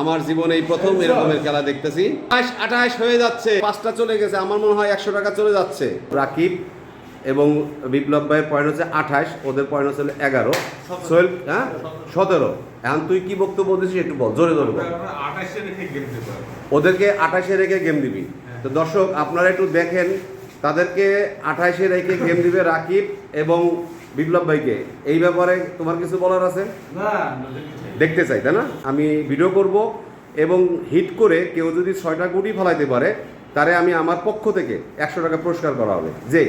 আমার জীবনে এই প্রথম এরকমের খেলা দেখতেছি। আঠাশ হয়ে যাচ্ছে। পাঁচটা চলে গেছে আমার মনে হয় একশো টাকা চলে যাচ্ছে। রাকিব এবং বিপ্লব ভাইয়ের পয়েন্ট হচ্ছে আঠাশ ওদের পয়েন্ট হচ্ছে এগারো। সোহেল হ্যাঁ? সতেরো। এখন তুই কি বক্তব্য দিচ্ছিস একটু বল জোরে জোরে বল। ওদেরকে আঠাশে রেখে গেম দিবি। তো দর্শক আপনারা একটু দেখেন তাদেরকে আঠাশে রেখে গেম দিবে রাকিব এবং বিপ্লব ভাইকে। এই ব্যাপারে তোমার কিছু বলার আছে? না দেখতে চাই, তাই না? আমি ভিডিও করব এবং হিট করে কেউ যদি ছয়টা গুটি ফলাইতে পারে, তারে আমি আমার পক্ষ থেকে একশো টাকা পুরস্কার করা হবে। যে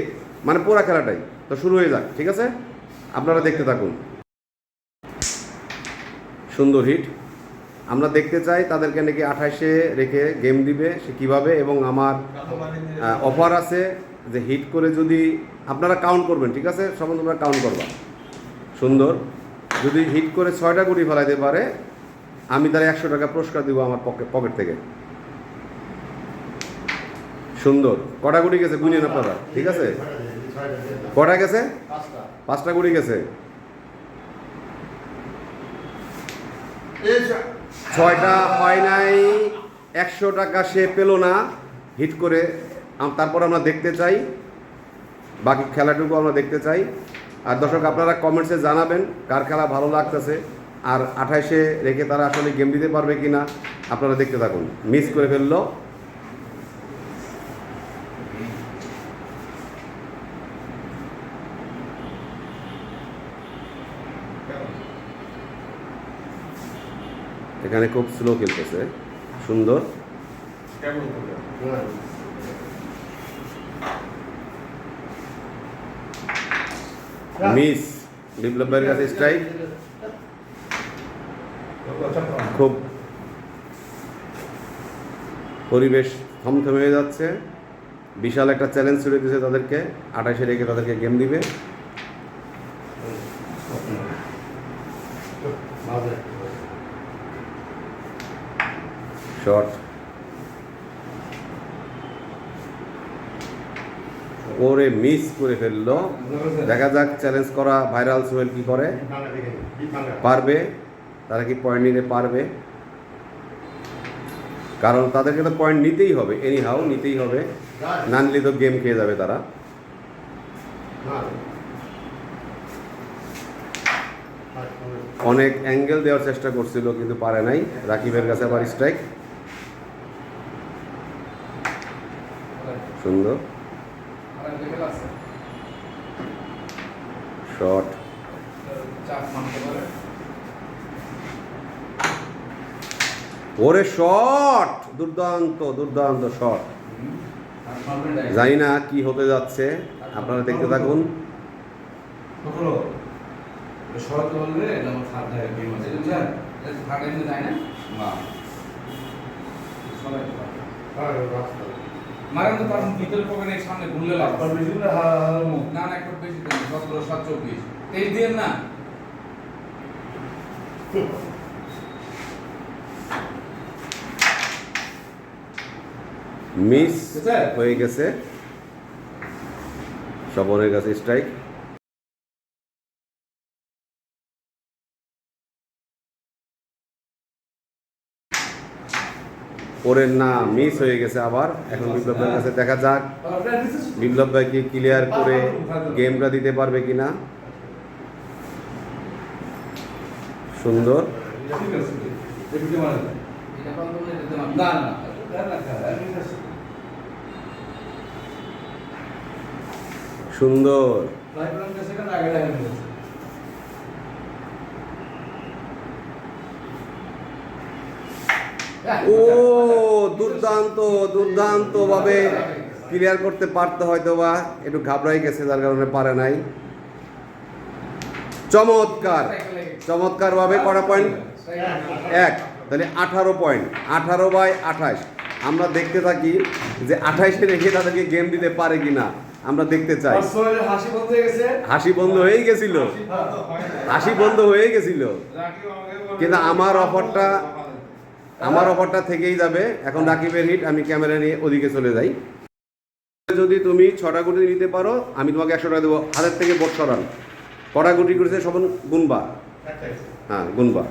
মানে পুরা খেলাটাই। তো শুরু হয়ে যাক, ঠিক আছে? আপনারা দেখতে থাকুন। সুন্দর হিট আমরা দেখতে চাই তাদেরকে নাকি আঠাশে রেখে গেম দিবে, সে কীভাবে এবং আমার অফার আছে যে হিট করে যদি আপনারা কাউন্ট করবেন, ঠিক আছে? সব তোমরা কাউন্ট করবা। সুন্দর। যদি হিট করে ছয়টা গুটি ফেলাইতে পারে, আমি তার একশো টাকা পুরস্কার দিব আমার পকেট পকেট থেকে। সুন্দর। কটা গুটি গেছে গুনিয়ে আপনারা? ঠিক আছে? কটা গেছে? পাঁচটা গুটি গেছে। ছয়টা হয় নাই, একশো টাকা সে পেল না, হিট করে তারপর আমরা দেখতে চাই। বাকি খেলাটুকু আমরা দেখতে চাই। আর দর্শক, আপনারা কমেন্টসে জানাবেন কার খেলা ভালো লাগতেছে আর আঠাইশে রেখে তারা আসলে গেম দিতে পারবে কি না আপনারা দেখতে থাকুন। মিস করে ফেলল। এখানে খুব স্লো খেলতেছে। সুন্দর কেমন করে মিস ভাইয়ের কাছে স্ট্রাইক খুব পরিবেশ থমথমে হয়ে যাচ্ছে। বিশাল একটা চ্যালেঞ্জ ছুড়ে দিয়েছে তাদেরকে। আঠাশে রেখে তাদেরকে গেম দিবে। শর্ট ওরে মিস করে ফেলল। দেখা যাক চ্যালেঞ্জ করা ভাইরাল সোহেল কি করে? পারবে? তারা কি পয়েন্ট নিতে পারবে? কারণ তাদেরকে তো পয়েন্ট নিতেই হবে। এনি হাউ নিতেই হবে। না নিলে তো গেম খেয়ে যাবে তারা। অনেক অ্যাঙ্গেল দেওয়ার চেষ্টা করছিল, কিন্তু পারে নাই। রাকিবের কাছে আবার স্ট্রাইক সুন্দর। শট ওরে শট দুর্দান্ত দুর্দান্ত শট জানি না কি হতে যাচ্ছে। আপনারা দেখতে থাকুন। না না মারেন বিকেল এই সামনে ঘুরলে লাভ না না একটু বেশি সতেরো সাত চব্বিশ তেইশ দিন না মিস? হয়ে গেছে স্বপনের কাছে স্ট্রাইক ওরে না মিস হয়ে গেছে আবার। এখন বিপ্লব ভাইয়ের কাছে দেখা যাক। বিপ্লব ভাইকে ক্লিয়ার করে গেমটা দিতে পারবে সুন্দর। না না সুন্দর ও, দুর্দান্ত দুর্দান্ত ভাবে ক্লিয়ার করতে পারতো হয়তো বা একটু ঘাবড়াই গেছে, যার কারণে পারে নাই। চমৎকার চমৎকার ভাবে কটা পয়েন্ট এক, তাহলে আঠারো পয়েন্ট আঠারো বাই আঠাশ। আমরা দেখতে থাকি যে আঠাইশে রেখে তাদেরকে গেম দিতে পারে কিনা। আমরা দেখতে চাই। হাসি বন্ধ হয়ে গেছিল। হাসি বন্ধ হয়ে গেছিল। কিন্তু আমার অফারটা আমার অফারটা থেকেই যাবে। এখন রাকিবের হিট আমি ক্যামেরা নিয়ে ওদিকে চলে যাই। যদি তুমি ছটা গুটি নিতে পারো আমি তোমাকে একশো টাকা দেবো। হাজার থেকে বোট সরান। কটা গুটি করেছে সব গুনবা। হ্যাঁ গুনবা।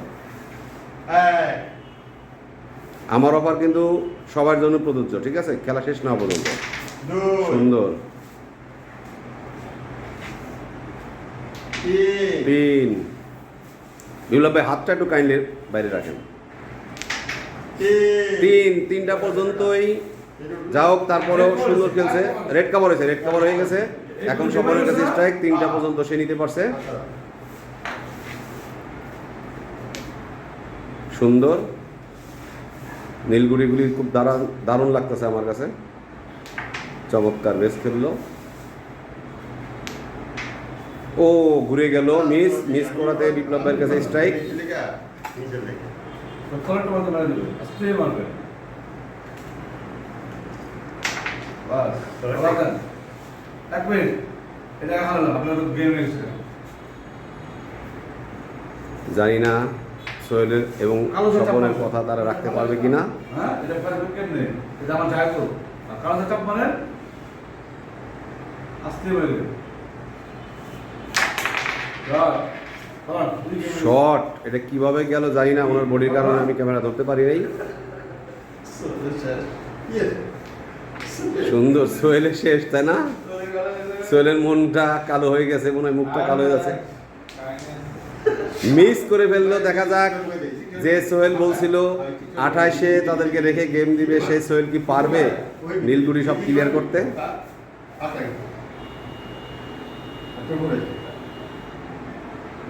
আমার অফার কিন্তু সবার জন্য প্রযোজ্য ঠিক আছে? খেলা শেষ না পর্যন্ত। সুন্দর। তিন। বিপ্লব ভাই হাতটা একটু কাইন্ডলি বাইরে রাখেন। তিন তিন তিনটা পর্যন্তই। যা হোক, তারপরেও সুন্দর খেলছে। রেড কাভার হয়েছে রেড কাভার হয়ে গেছে। এখন সবার কাছে স্ট্রাইক তিনটা পর্যন্ত সে নিতে পারছে। সুন্দর। নীলগুড়িগুলি খুব দারুণ দারুণ লাগতেছে আমার কাছে। চমৎকার বেশ খেললো। ও, ঘুরে গেল। মিস মিস করাতে বিপ্লব ভাইয়ের কাছে স্ট্রাইক দিবে। আস্তে মারবে। বাস এক মিনিট। এটা এখন হলো আপনার তো গেম এসেছে জানি না সোহেলের এবং স্বপনের কথা তারা রাখতে পারবে কিনা। হ্যাঁ এটা পারবে কেমনে এটা আমার যায় তো। আর কারণ চাপ মানে আস্তে মারবে। শট এটা কীভাবে গেল জানি না, ওনার বডির কারণে আমি ক্যামেরা ধরতে পারি নাই। সুন্দর সোহেলের শেষ তাই না? সোহেলের মনটা কালো হয়ে গেছে, মনে হয় মুখটা কালো হয়ে যাচ্ছে। মিস করে ফেলল, দেখা যাক যে সোহেল বলছিল, আঠাশে তাদেরকে রেখে গেম দিবে সেই সোহেল কি পারবে? নীলগুড়ি সব ক্লিয়ার করতে আটটা। আটটা করে। মার,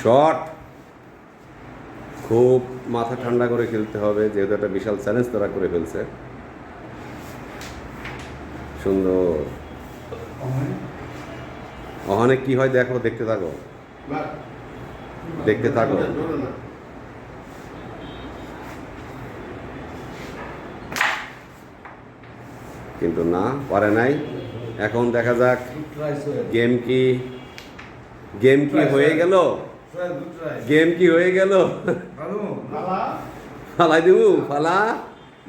শট। খুব মাথা ঠান্ডা করে খেলতে হবে যেহেতু একটা বিশাল চ্যালেঞ্জ তারা করে ফেলছে। সুন্দর। ওখানে কি হয় দেখো দেখতে থাকো। দেখতে থাকো। কিন্তু না পারে নাই। এখন দেখা যাক গেম কি গেম কি হয়ে গেল? গেম কি হয়ে গেল? ভালো। ফালাই দিব ফালা?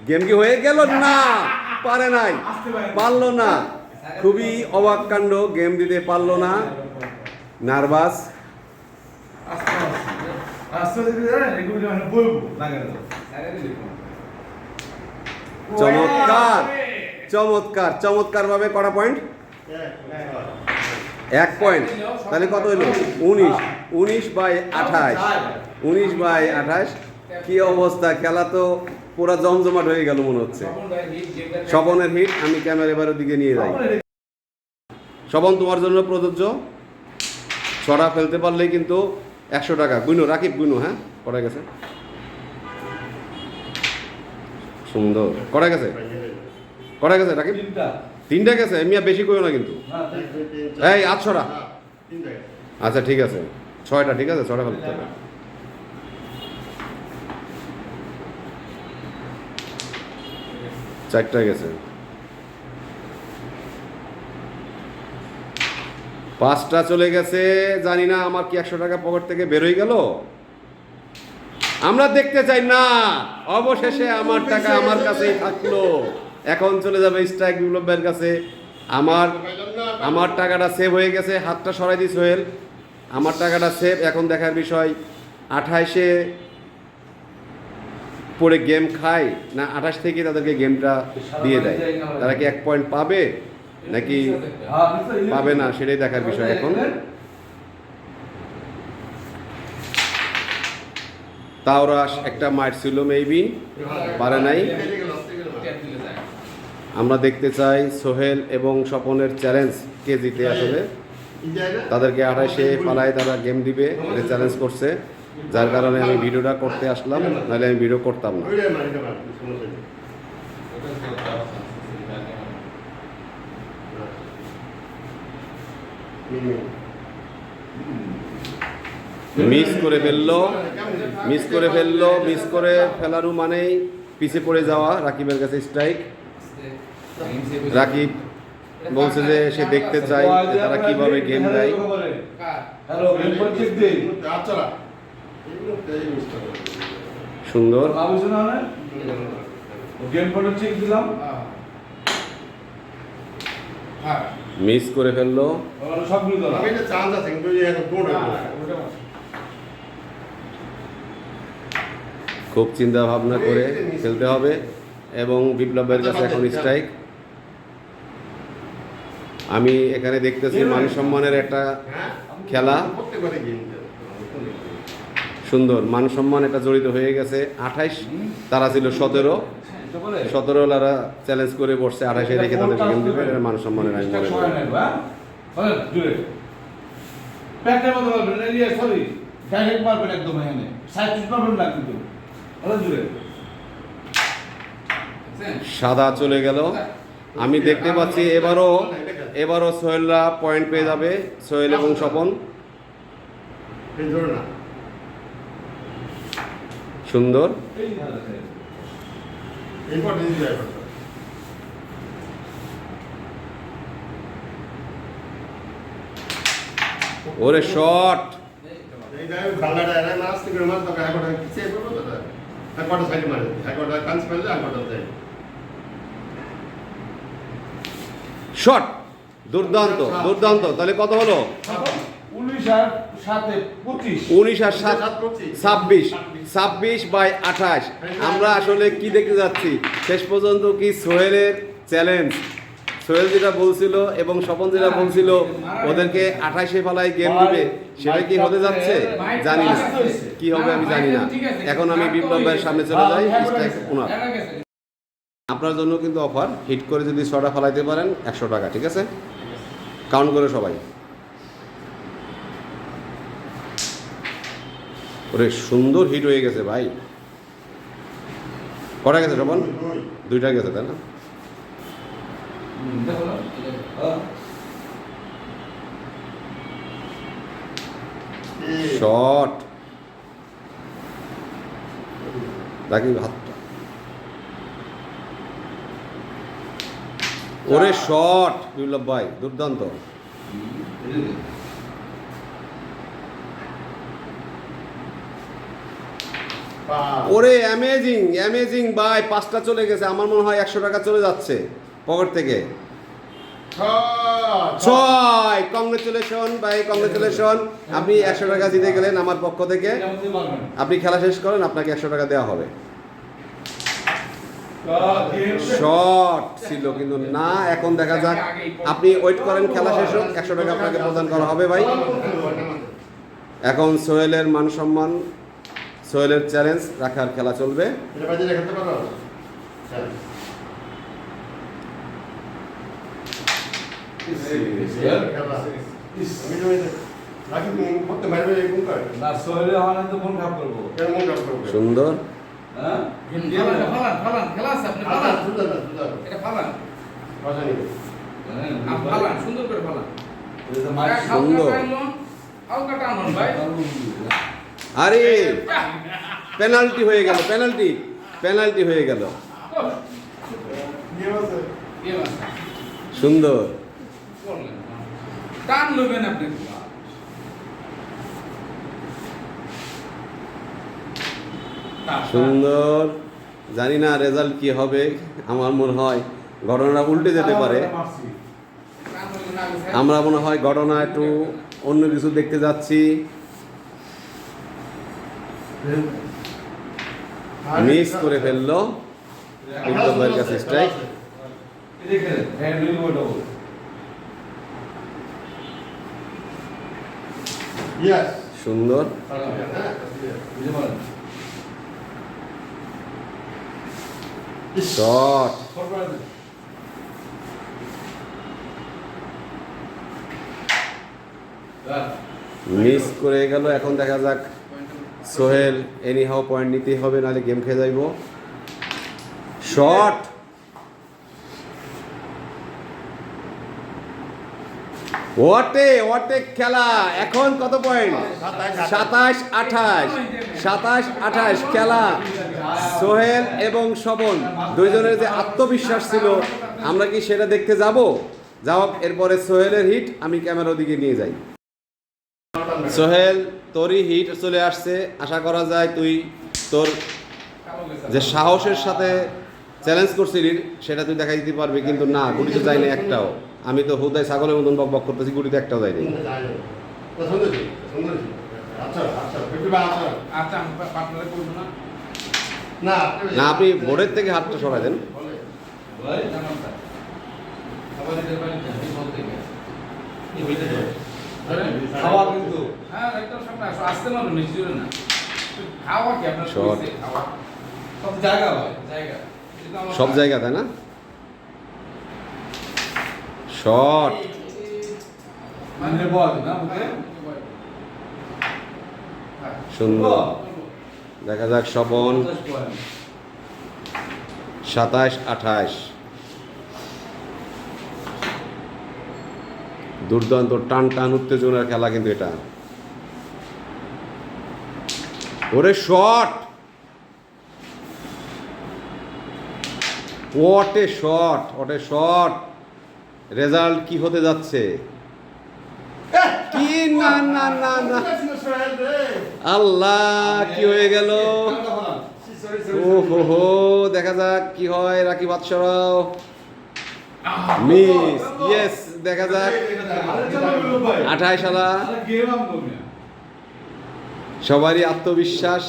গেম কি হয়ে গেল? না পারে নাই। পারল না। খুবই অবাক কাণ্ড গেম দিতে পারল না। নার্ভাস মানে চমৎকার চমৎকার চমৎকার ভাবে কটা পয়েন্ট এক, পয়েন্ট তাহলে কত হলো? উনিশ। উনিশ বাই আঠাশ। উনিশ বাই আঠাশ। কি অবস্থা? খেলা তো পুরা জমজমাট হয়ে গেল মনে হচ্ছে। স্বপনের হিট আমি ক্যামেরা এবার দিকে নিয়ে যাই। স্বপন তোমার জন্য প্রযোজ্য। ছড়া ফেলতে পারলেই কিন্তু একশো টাকা। গুইনো রাকিব গুইনো হ্যাঁ? করা গেছে? সুন্দর। করা গেছে? করা গেছে রাকিব? তিনটা গেছে মিয়া বেশি করো না কিন্তু। এই, আটশোটা। হ্যাঁ, আচ্ছা ঠিক আছে। ছয়টা ঠিক আছে? ছয়টা ফেলতে হবে চারটা গেছে। পাঁচটা চলে গেছে জানি না আমার কি একশো টাকা পকেট থেকে বেরোই গেল। আমরা দেখতে চাই না অবশেষে আমার টাকা আমার কাছেই থাকল। এখন চলে যাবে স্ট্রাইক বিপ্লবের কাছে। আমার আমার টাকাটা সেভ হয়ে গেছে, হাতটা সরাই দিস সোহেল। আমার টাকাটা সেভ এখন দেখার বিষয়, আঠাইশে পরে গেম খায় না আঠাশ থেকে তাদেরকে গেমটা দিয়ে দেয়? তারা কি এক পয়েন্ট পাবে? নাকি পাবে না? সেটাই দেখার বিষয় এখন। তাওরাস একটা মার ছিল মেবি পারে নাই। আমরা দেখতে চাই সোহেল এবং স্বপনের চ্যালেঞ্জ কে জিতে আসলে। তাদেরকে আঠাশে পালায় তারা গেম দিবে চ্যালেঞ্জ করছে। যার কারণে আমি ভিডিওটা করতে আসলাম, নাহলে আমি ভিডিও করতাম না। মিস করে ফেলল মিস করে ফেলল মিস করে ফেলারও মানেই পিছিয়ে পড়ে যাওয়া রাকিবের কাছে স্ট্রাইক রাকিব বলছে যে সে দেখতে চায় তারা কীভাবে গেম দেয়। আচ্ছা। সুন্দর। হ্যাঁ? মিস করে ফেলল। ওরা সবগুলো দাও। আমি এটা চান্স আছে কিন্তু এই এখন দৌড়ে খুব চিন্তা ভাবনা করে খেলতে হবে। এবং বিপ্লবের কাছে এখন স্ট্রাইক আমি এখানে দেখতেছি মান সম্মানের একটা হ্যাঁ খেলা। সুন্দর মান সম্মান এটা জড়িত হয়ে গেছে। আঠাইশ তারা ছিল সতেরো। সতেরো তারা চ্যালেঞ্জ করে বসছে আঠাশে রেখে তাদের গেম দিবে এটা মান সম্মানের আমি মনে করি। হ্যাঁ? একদম এখানে। সাইড চুট মারবেন না কিন্তু। জুড়ে। সাদা চলে গেল আমি দেখতে পাচ্ছি এবারও এবারও সোহেলরা পয়েন্ট পেয়ে যাবে সোহেল এবং স্বপন সুন্দর ওরে শট নাচ থেকে মাছ তো একবার সাইড মারে কাঞ্চ ফেললে শট। দুর্দান্ত দুর্দান্ত। তাহলে কত হলো? উনিশ আর সাত ছাব্বিশ। ছাব্বিশ বাই আঠাশ। আমরা আসলে কি দেখতে যাচ্ছি? শেষ পর্যন্ত কি সোহেলের চ্যালেঞ্জ সোহেল যেটা বলছিল এবং স্বপন যেটা বলছিল ওদেরকে আঠাশে ফেলায় গেম দিবে সেটা কি হতে যাচ্ছে? জানি না। কি হবে আমি জানি না। এখন আমি বিপ্লব ভাইয়ের সামনে চলে যাই ওনার। আপনার জন্য কিন্তু অফার, হিট করে যদি ছটা ফেলাইতে পারেন একশো টাকা, ঠিক আছে? কাউন্ট করে সবাই। ওরে, সুন্দর হিট হয়ে গেছে ভাই। কটা গেছে সবন দুইটা গেছে, তাই না? দেখো না হ্যাঁ শট রাকিব হাতটা ওরে শট বিপ্লব ভাই দুর্দান্ত। ওরে অ্যামেজিং অ্যামেজিং ভাই পাঁচটা চলে গেছে আমার মনে হয় একশো টাকা চলে যাচ্ছে পকেট থেকে। ছয় কংগ্রেচুলেশন ভাই কংগ্রেচুলেশন আপনি একশো টাকা জিতে গেলেন আমার পক্ষ থেকে। আপনি খেলা শেষ করেন আপনাকে একশো টাকা দেওয়া হবে। শর্ট ছিল, কিন্তু না, এখন দেখা যাক। আপনি ওয়েট করেন, খেলা শেষ হোক, একশো টাকা আপনাকে প্রদান করা হবে ভাই। এখন সোহেলের মান সম্মান সোহেলের চ্যালেঞ্জ রাখার খেলা চলবে। সুন্দর। হ্যাঁ? ফালান ফালান ফালান খেলা আছে আপনি সুন্দর না সুন্দর এটা ফালান। কথা নেই আপ ফালান সুন্দর করে ফালান। সুন্দর। হালকা টানুন ভাই। আরে পেনাল্টি হয়ে গেল পেনাল্টি পেনাল্টি হয়ে গেল। সুন্দর। টান লবেন আপনি। সুন্দর। জানি না রেজাল্ট কি হবে আমার মনে হয় ঘটনাটা উল্টে যেতে পারে। আমরা মনে হয় ঘটনা একটু অন্য কিছু দেখতে যাচ্ছি। মিস করে ফেলল। কাছে স্ট্রাইক দেখে হ্যাঁ। সুন্দর বুঝতে পারেন শট মিস করে গেল, এখন দেখা যাক সোহেল এনি হাও পয়েন্ট নিতেই হবে, নাহলে গেম খেয়ে যাইব। শট ওয়াটে ওয়াটে খেলা। এখন কত পয়েন্ট সাতাশ আঠাশ। সাতাশ আঠাশ, খেলা। সোহেল এবং শবন দুইজনের যে আত্মবিশ্বাস ছিল আমরা কি সেটা দেখতে যাব যাও এরপরে সোহেলের হিট আমি ক্যামেরার দিকে নিয়ে যাই সোহেল তোরই হিট চলে আসছে আশা করা যায় তুই তোর যে সাহসের সাথে চ্যালেঞ্জ করছিলি সেটা তুই দেখা দিতে পারবি কিন্তু না গুটি তো যায়নি একটাও আমি তো হুদায় ছাগলের মতন বক বক করতেছি গুটিতে একটাও যায়নি আচ্ছা আচ্ছা আচ্ছা আচ্ছা আমি পা- পার্টনারে করব না আপনি বোর্ডের থেকে হাতটা সরাই দেন। হ্যাঁ। সব জায়গা তাই না? শর্ট। মানে বল না বুঝলে হ্যাঁ। সুন্দর দেখা যাক স্বপন সাতাশ, আঠাশ। দুর্দান্ত টান টান উত্তেজনার খেলা কিন্তু এটা। ওরে শট! ওট শট ওট শট। রেজাল্ট কি হতে যাচ্ছে? না না না না। আল্লাহ, কি হয়ে গেল? ও হো হো দেখা যাক কি হয় রাকি বাদশারাও মিস ইয়েস দেখা যাক। আঠাশ সালা সবারই আত্মবিশ্বাস।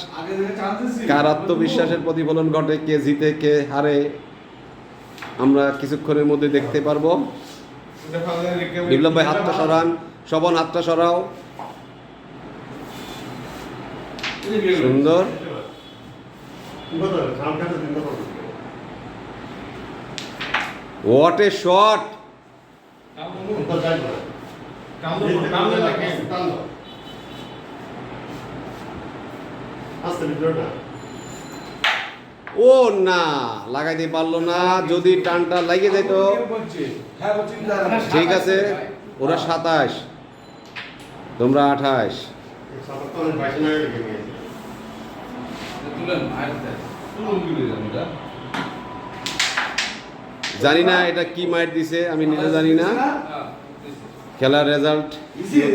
কার আত্মবিশ্বাসের প্রতিফলন ঘটে, কে জিতে, কে হারে, আমরা কিছুক্ষণের মধ্যে দেখতে পারব। বিপ্লব ভাই হাতটা সরান। শবন হাতটা সরাও। সুন্দর। হোয়াট এ শট ও না লাগাইতে পারল না যদি টানটা লাগিয়ে যেত হ্যাঁ ঠিক আছে ওরা সাতাশ। তোমরা আঠাশ। জানি না এটা কি মাইট দিছে, আমি নিজে জানি না। খেলার রেজাল্ট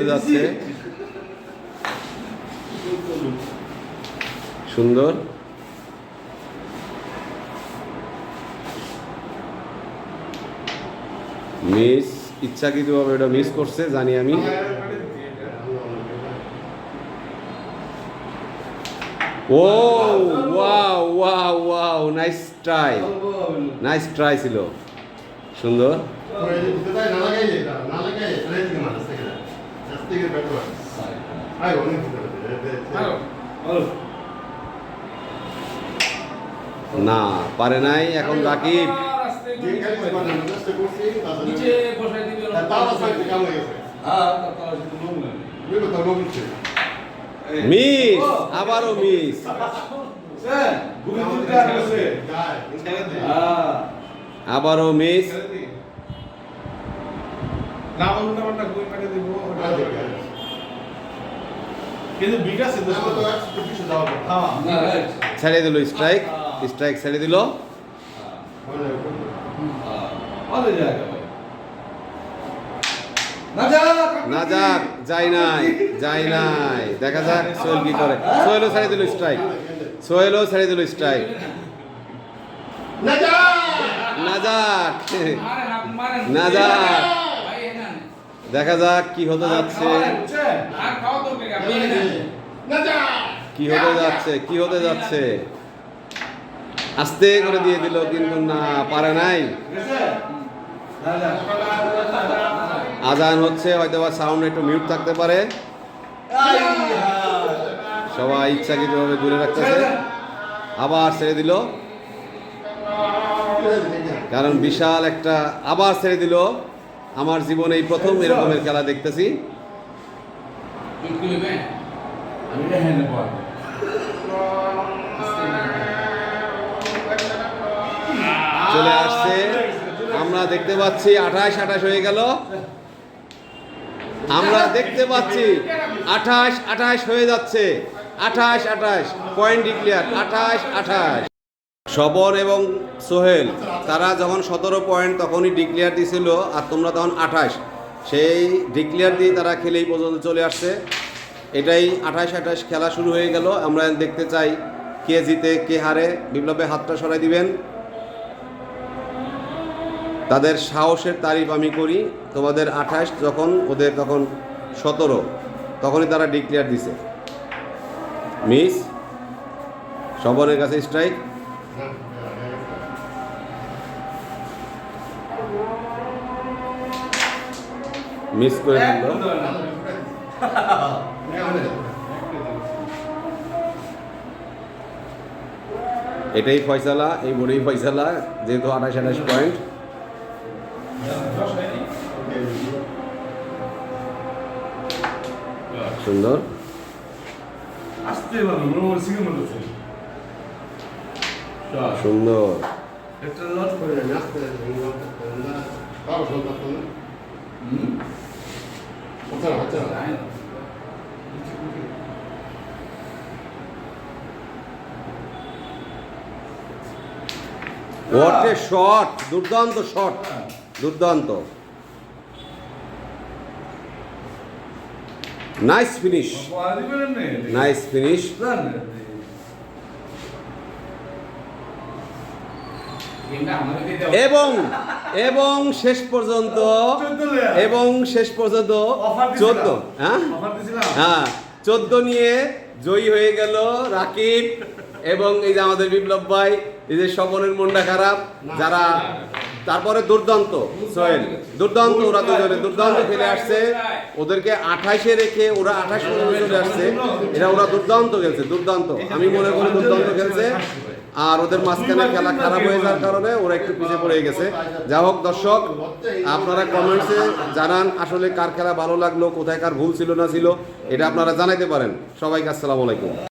যাচ্ছে। সুন্দর। মিস, ইচ্ছাকৃতভাবে এটা মিস করছে, জানি আমি। ও wow wow wow nice try nice try ছিল সুন্দর না লাগাই এটা না লাগাই এটা থেকে মারতে থেকে আস্তে করে বেটার আই অনেক হ্যালো। না পারে নাই এখন রাকিব বসাই মানে মিস আবারও মিস। হ্যাঁ আবারও মিস। হ্যাঁ। ছেড়ে দিল স্ট্রাইক স্ট্রাইক ছেড়ে দিল। না যা না যাক যাই নাই যাই নাই। দেখা যাক সোহেল কি করে। সোহেলও ছেড়ে দিল স্ট্রাইক সোহেলও ছেড়ে দিল স্ট্রাইক না যাক। না যা। ভাই, এই নেন। দেখা যাক কি হতে যাচ্ছে। কি? হতে যাচ্ছে কি হতে যাচ্ছে? আস্তে করে দিয়ে দিল কিন্তু না পারে নাই। আজান হচ্ছে হয়তো বা সাউন্ড একটু মিউট থাকতে পারে। সবাই ইচ্ছাকৃতভাবে দূরে রাখতেছে। আবার ছেড়ে দিল। কারণ বিশাল একটা আবার ছেড়ে দিল। আমার জীবনে এই প্রথম এরকমের খেলা দেখতেছি। চলে আসছে। আমরা দেখতে পাচ্ছি আঠাশ আঠাশ হয়ে গেল। আমরা দেখতে পাচ্ছি, আঠাশ আঠাশ হয়ে যাচ্ছে। আঠাশ আঠাশ পয়েন্ট ডিক্লিয়ার আঠাশ আঠাশ। শবন এবং সোহেল, তারা যখন সতেরো পয়েন্ট তখনই ডিক্লিয়ার দিছিল, আর তোমরা তখন আঠাশ। সেই ডিক্লিয়ার দিয়ে তারা খেলেই পর্যন্ত চলে আসছে। এটাই আঠাশ আঠাশ খেলা শুরু হয়ে গেল। আমরা দেখতে চাই কে জিতে, কে হারে। বিপ্লবে হাতটা সরাই দিবেন। তাদের সাহসের তারিফ আমি করি। তোমাদের আঠাশ যখন ওদের তখন সতেরো তখনই তারা ডিক্লেয়ার দিছে। মিস শবনের কাছে স্ট্রাইক মিস করে দিল। এটাই ফয়সালা এই বোর্ডেই ফয়সালা যেহেতু আঠাশ আঠাশ পয়েন্ট হোয়াট এ শট দুর্দান্ত শট দুর্দান্ত। নাইস ফিনিশ নাইস ফিনিশ এবং এবং শেষ পর্যন্ত। এবং শেষ পর্যন্ত। চোদ্দ হ্যাঁ? হ্যাঁ। চোদ্দ নিয়ে জয়ী হয়ে গেল রাকিব এবং এই যে আমাদের বিপ্লব ভাই এই যে স্বপনের মনটা খারাপ যারা তারপরে দুর্দান্ত, সোহেল। দুর্দান্ত ওরা দুজনে। দুর্দান্ত খেলে আসছে। ওদেরকে আঠাশে রেখে ওরা আঠাশ পর্যন্ত চলে আসছে। এটা ওরা দুর্দান্ত খেলছে, দুর্দান্ত। আমি মনে করি দুর্দান্ত খেলছে। আর ওদের মাঝখানে খেলা খারাপ হয়ে যাওয়ার কারণে ওরা একটু পিছিয়ে পড়ে গেছে। যা হোক, দর্শক, আপনারা কমেন্টসে জানান আসলে কার খেলা ভালো লাগল, কোথায় কার ভুল ছিল না ছিল। এটা আপনারা জানাইতে পারেন। সবাইকে আসসালামু আলাইকুম।